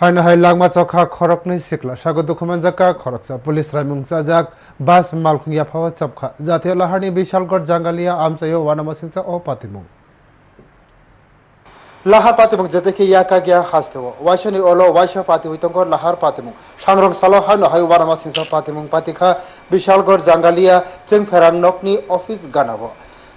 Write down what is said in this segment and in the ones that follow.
Hyena হাই langma chokha khorokni sikla sago dukuman jaka khoroksa pulis raimung sajak bas malkhungya phawa chapkha jatiyo laharni bishalgor jangalia amchayo wanama singsa o patimung লাহার পাতিমুখ যেতেকে ইয়াকা গিয়া হাসতেও ওয়াইশনি ওলো ওয়াইশা পাতি হইতঙ্গ লাহার পাতিমুখ সাংরং সালো হানো হাই ওয়ারামা সিংসা পাতিমুখ পাতিখা বিশালগড় জাঙ্গালিয়া চেং ফেরান নকনি অফিস গানাবো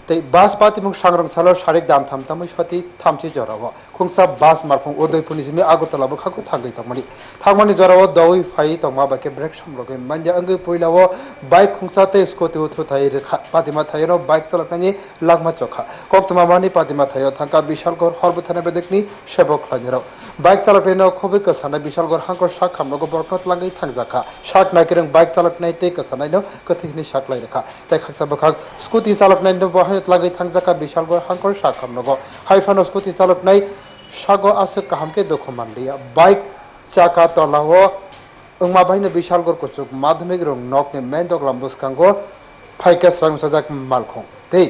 tei bus pati mung sangrang salo sharik dam tham tham shati tham chi jarawa khungsa bus mar khung odoi punis me agotala bu khaku thangai tangmani thangmani jarawa dawai phai tangma ba ke break sam logai manja angai poila wo bike khungsa te scooty utho thai re pati ma thai ro bike chala kani lagma chokha kok tuma mani pati ma thai thangka bishal gor horbu thane be dekni shebok khani ro bike chala pe no khobe ka sana bishal gor hangkor shak kham logo borknot langai thang jakha shak na kirang bike chalak nai te ka sana no kathik ni shak lai rakha tai khaksa ba khak scooty chalak nai no tlagay thangjaka bishalgor hangkor shakam nogo haifanos kuti chalot nai shago asuk kahamke dokhuman liya bike chaka tolawo ungma bhaine bishalgor kuchuk madhimik rong nokne mendok lambuskango phaike sang sajak malkhong tei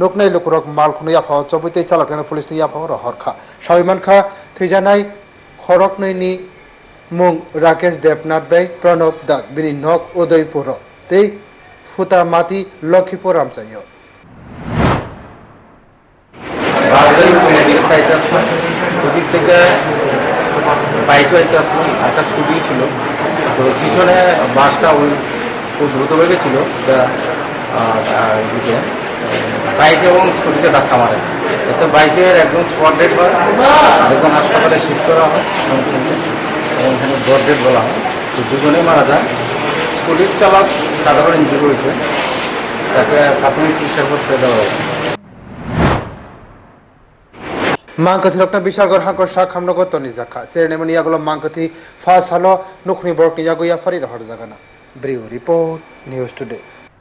নকনাই লোকরক মাল খুনো ইয়াফা চবতে চালক না police তো ইয়াফা রহর খা সবিমান খা থিজানাই খরক নইনি মুং রাকেশ দেবনাথ বাই প্রণব দাগ বিনি নক উদয়পুর তেই ফুতা মাতি লক্ষীপুর রামচাইয় আসলাম ওদিক থেকে বাইকে আইতে আসলাম একটা স্কুটি ছিল। তো পিছনে বাসটা ওই খুব দ্রুত বেগে ছিল বাইক এবং স্কুটিতে ধাক্কা মারে। এতে বাইকের একদম স্পট ডেট হয়, একদম হাসপাতালে শিফট করা হয় এবং ডট ডেট বলা হয়। তো দুজনেই মারা যায়। স্কুটির চালক সাধারণ ইঞ্জুরি হয়েছে, তাকে প্রাথমিক চিকিৎসার পর ছেড়ে দেওয়া হয়েছে। মাংকথি রকনা বিশালগড় হাঙ্কর শাক হামনগর তনি জাখা সেরেনেমনি ইয়াগুলো মাংকথি ফাস হালো নুখনি বরকনি ইয়াগো ইয়াফারি রহর জাগানা ব্রিউ রিপোর্ট, নিউজ টুডে।